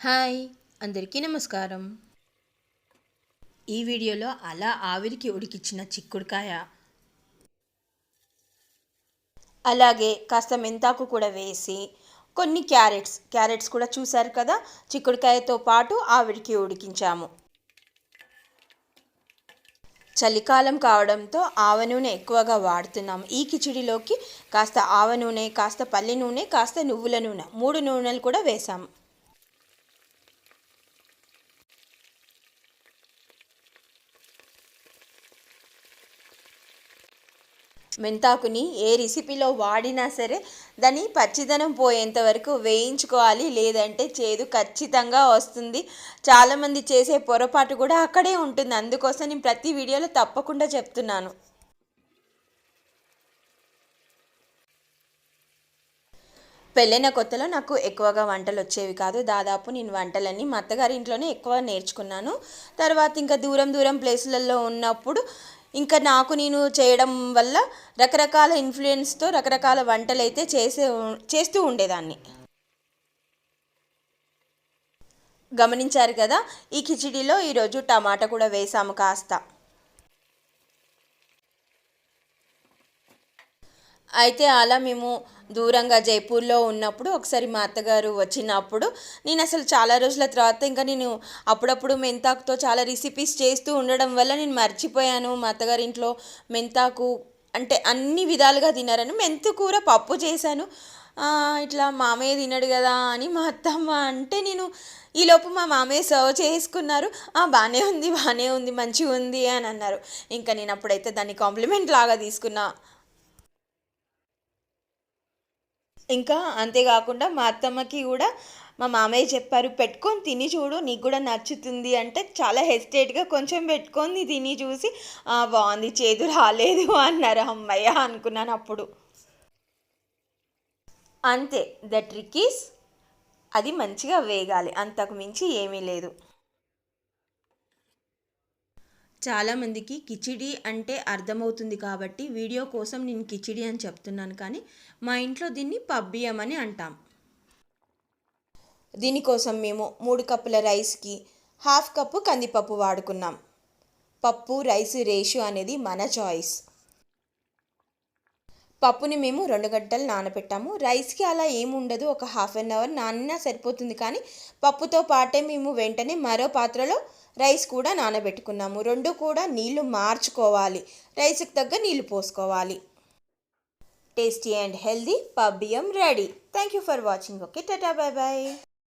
Hi అందరికీ నమస్కారం. ఈ వీడియోలో అలా ఆవిరికి ఉడికిచ్చిన చిక్కుడుకాయ. అలాగే కాస్త మెంతాకు కూడా వేసి కొన్ని క్యారెట్స్ క్యారెట్స్ కూడా చూశారు కదా చిక్కుడుకాయతో పాటు ఆవిరికి ఉడికించాము. చలికాలం కావడంతో ఆవ నూనె ఎక్కువగా వాడుతున్నాము. ఈ కిచిడిలోకి కాస్త ఆవ నూనె కాస్త పల్లి నూనె కాస్త నువ్వుల నూనె మూడు నూనెలు కూడా వేసాము. మెంతాకుని ఏ రెసిపీలో వాడినా సరే దాని పచ్చిదనం పోయేంత వరకు వేయించుకోవాలి. లేదంటే చేదు ఖచ్చితంగా వస్తుంది. చాలామంది చేసే పొరపాటు కూడా అక్కడే ఉంటుంది. అందుకోసం నేను ప్రతి వీడియోలో తప్పకుండా చెప్తున్నాను. పెళ్ళైన కొత్తలో నాకు ఎక్కువగా వంటలు వచ్చేవి కాదు. దాదాపు నేను వంటలన్నీ మా అత్తగారి ఇంట్లోనే ఎక్కువ నేర్చుకున్నాను. తర్వాత ఇంకా దూరం దూరం ప్లేసులలో ఉన్నప్పుడు ఇంకా నాకు నేను చేయడం వల్ల రకరకాల ఇన్ఫ్లుయెన్స్తో రకరకాల వంటలు అయితే చేసే చేస్తూ ఉండేదాన్ని. గమనించారు కదా ఈ కిచిడిలో ఈరోజు టమాటా కూడా వేసాము కాస్త. అయితే అలా మేము దూరంగా జైపూర్లో ఉన్నప్పుడు ఒకసారి మా అత్తగారు వచ్చినప్పుడు నేను అసలు చాలా రోజుల తర్వాత ఇంకా నేను అప్పుడప్పుడు మెంతాకుతో చాలా రెసిపీస్ చేస్తూ ఉండడం వల్ల నేను మర్చిపోయాను. మా అత్తగారి ఇంట్లో మెంతాకు అంటే అన్ని విధాలుగా తినారని మెంతు కూర పప్పు చేశాను. ఇట్లా మామయ్య తినడు కదా అని మా అత్తమ్మ అంటే నేను ఈలోపు మా మామయ్య సర్వ్ చేసుకున్నారు. బాగానే ఉంది బాగానే ఉంది మంచిగా ఉంది అని అన్నారు. ఇంకా నేను అప్పుడైతే దాన్ని కాంప్లిమెంట్ లాగా తీసుకున్నా. ఇంకా అంతేకాకుండా మా అత్తమ్మకి కూడా మా మామయ్య చెప్పారు పెట్టుకొని తిని చూడు నీకు కూడా నచ్చుతుంది అంటే చాలా హెసిటేట్గా కొంచెం పెట్టుకొని తిని చూసి బాగుంది చేదు రాలేదు అన్నారు అమ్మయ్య అనుకున్నాను అప్పుడు. అంతే ద ట్రిక్కీస్ అది మంచిగా వేగాలి అంతకు మించి ఏమీ లేదు. చాలామందికి కిచిడి అంటే అర్థమవుతుంది కాబట్టి వీడియో కోసం నేను కిచిడి అని చెప్తున్నాను కానీ మా ఇంట్లో దీన్ని పబ్బియం అని అంటాం. దీనికోసం మేము మూడు కప్పుల రైస్కి హాఫ్ కప్పు కందిపప్పు వాడుకున్నాం. పప్పు రైస్ రేషు అనేది మన చాయిస్. పప్పుని మేము రెండు గంటలు నానబెట్టాము రైస్కి అలా ఏముండదు ఒక హాఫ్ అన్ అవర్ నానినా సరిపోతుంది కానీ పప్పుతో పాటే మేము వెంటనే మరో పాత్రలో రైస్ కూడా నానబెట్టుకున్నాము. రెండు కూడా నీళ్ళు మార్చుకోవాలి. రైస్కి తగ్గ నీళ్ళు పోసుకోవాలి. Tasty and healthy పబ్బియం ready. Thank you for watching. Okay tata bye bye.